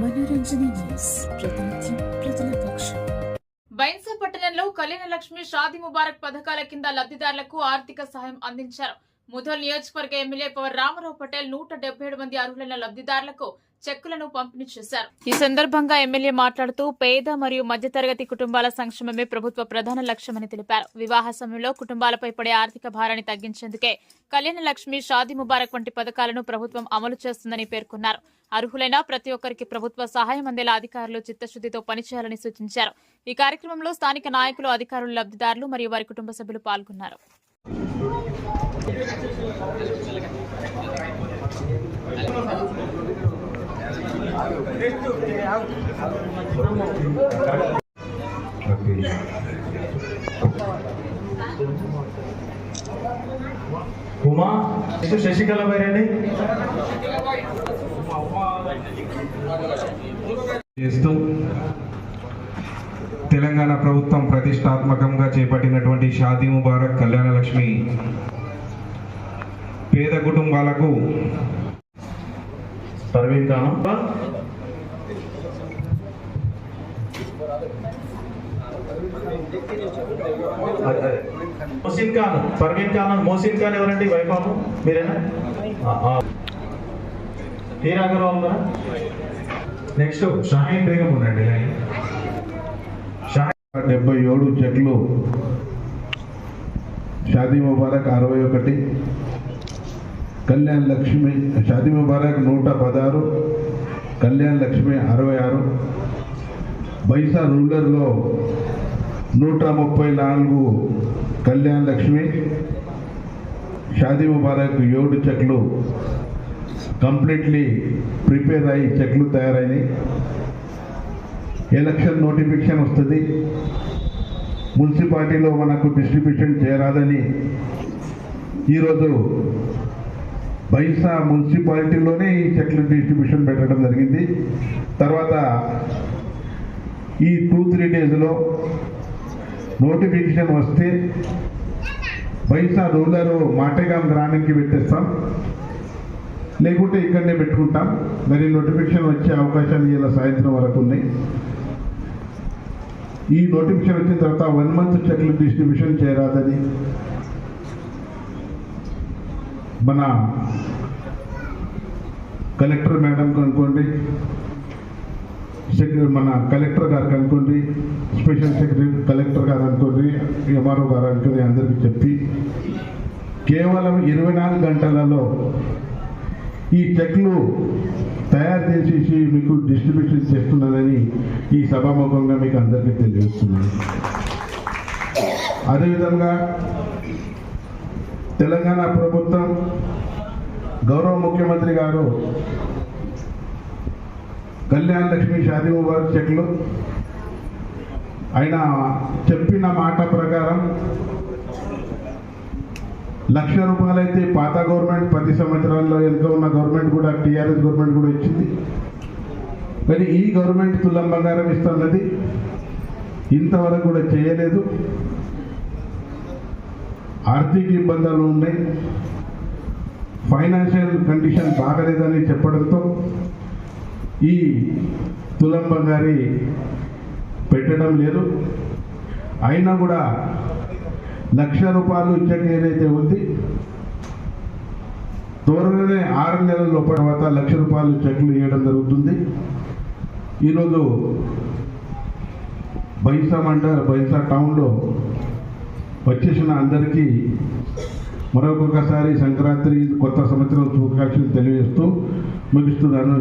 మనోరంజన news ప్రతినిత్యం ప్రజల పక్షం బైన్సా పట్టణంలో కళ్యాణ లక్ష్మి షాది ముబారక్ పథకాల కింద లబ్ధిదారులకు ఆర్థిక సహాయం అందించారు. ముధోల్ నియోజకవర్గ ఎమ్మెల్యే పవర్ రామారావు పటేల్ నూట ఏడు మంది అర్హులైన లబ్ధిదారులకు చెక్కులను పంపిణీ చేశారు. ఈ సందర్భంగా ఎమ్మెల్యే మాట్లాడుతూ పేద మరియు మధ్యతరగతి కుటుంబాల సంక్షేమమే ప్రభుత్వ ప్రధాన లక్ష్యమని తెలిపారు. వివాహ సమయంలో కుటుంబాలపై పడే ఆర్థిక భారాన్ని తగ్గించేందుకే కళ్యాణ లక్ష్మి షాదీ ముబారక్ వంటి పథకాలను ప్రభుత్వం అమలు చేస్తుందని పేర్కొన్నారు. అర్హులైన ప్రతి ఒక్కరికి ప్రభుత్వ సహాయం అందేలా అధికారులు చిత్తశుద్దితో పనిచేయాలని సూచించారు. ఈ కార్యక్రమంలో స్థానిక నాయకులు అధికారులు లబ్ధిదారులు మరియు వారి కుటుంబ సభ్యులు పాల్గొన్నారు. ఉమా నెక్స్ట్ శశికళ బైరండి చేస్తూ తెలంగాణ ప్రభుత్వం ప్రతిష్టాత్మకంగా చేపట్టినటువంటి షాదీ ముబారక్ కళ్యాణ లక్ష్మి పేద కుటుంబాలకు మోసిన్ ఖాన్ పర్వీన్ ఖాన్ మోసిన్ ఖాన్ ఎవరండి? వైపాము మీరేనా? టీ రాఘరావు నెక్స్ట్ షాహీన్ బేగం ఉండండి లైన్. డెబ్బై ఏడు చెట్లు షాదీ ముబారక్ అరవై ఒకటి కళ్యాణ్ లక్ష్మి షాదీ ముబారక్ నూట పదహారు కళ్యాణ్ లక్ష్మి అరవై ఆరు బైసా రూలర్లో నూట ముప్పై నాలుగు కళ్యాణ్ లక్ష్మి షాదీ ముబారక్ ఏడు చెట్లు కంప్లీట్లీ ప్రిపేర్ అయ్యి చెట్లు తయారైనాయి. ఎలక్షన్ నోటిఫికేషన్ వస్తుంది. మున్సిపాలిటీలో మనకు డిస్ట్రిబ్యూషన్ చేయరాదని ఈరోజు బైసా మున్సిపాలిటీలోనే ఈ చెట్ల డిస్ట్రిబ్యూషన్ పెట్టడం జరిగింది. తర్వాత ఈ టూ త్రీ డేస్లో నోటిఫికేషన్ వస్తే బైసా రూలరు మాటేగాం గ్రామానికి పెట్టేస్తాం. లేకుంటే ఇక్కడనే పెట్టుకుంటాం. మరి నోటిఫికేషన్ వచ్చే అవకాశాలు ఇలా సాయంత్రం వరకు ఉన్నాయి. ఈ నోటిఫికేషన్ వచ్చిన తర్వాత వన్ మంత్ చెక్లు డిస్ట్రిబ్యూషన్ చేయరాదని మన కలెక్టర్ మేడం కనుక్కోండి మన కలెక్టర్ గారు కనుక్కోండి స్పెషల్ సెక్రటరీ కలెక్టర్ గారు అనుకోండి ఎంఆర్ఓ గారు అనుకోండి అందరికీ చెప్పి కేవలం ఇరవై నాలుగు గంటలలో ఈ చెక్లు తయారు చేసేసి మీకు డిస్ట్రిబ్యూషన్ చేస్తున్నానని ఈ సభాముఖంగా మీకు అందరికీ తెలియజేస్తున్నాను. అదేవిధంగా తెలంగాణ ప్రభుత్వం గౌరవ ముఖ్యమంత్రి గారు కళ్యాణ్ లక్ష్మి షాదీ ముబారక్ చెట్లు ఆయన చెప్పిన మాట ప్రకారం లక్ష రూపాయలైతే పాత గవర్నమెంట్ పది సంవత్సరాల్లో వెనుక ఉన్న గవర్నమెంట్ కూడా టీఆర్ఎస్ గవర్నమెంట్ కూడా ఇచ్చింది. కానీ ఈ గవర్నమెంట్ తులం బంగారం ఇస్తున్నది ఇంతవరకు కూడా చేయలేదు. ఆర్థిక ఇబ్బందులు ఉన్నాయి. ఫైనాన్షియల్ కండిషన్ బాగలేదని చెప్పడంతో ఈ తులం బంగారి పెట్టడం లేదు. అయినా కూడా లక్ష రూపాయలు చెక్ ఏదైతే ఉంది త్వరలోనే ఆరు నెలల లోపల తర్వాత లక్ష రూపాయలు చెక్లు ఇవ్వడం జరుగుతుంది. ఈరోజు బైసా మండ బైసా టౌన్లో వచ్చేసిన అందరికీ మరొకసారి సంక్రాంతి కొత్త సంవత్సరం శుభాకాంక్షలు తెలియజేస్తూ ముగిస్తున్నాను.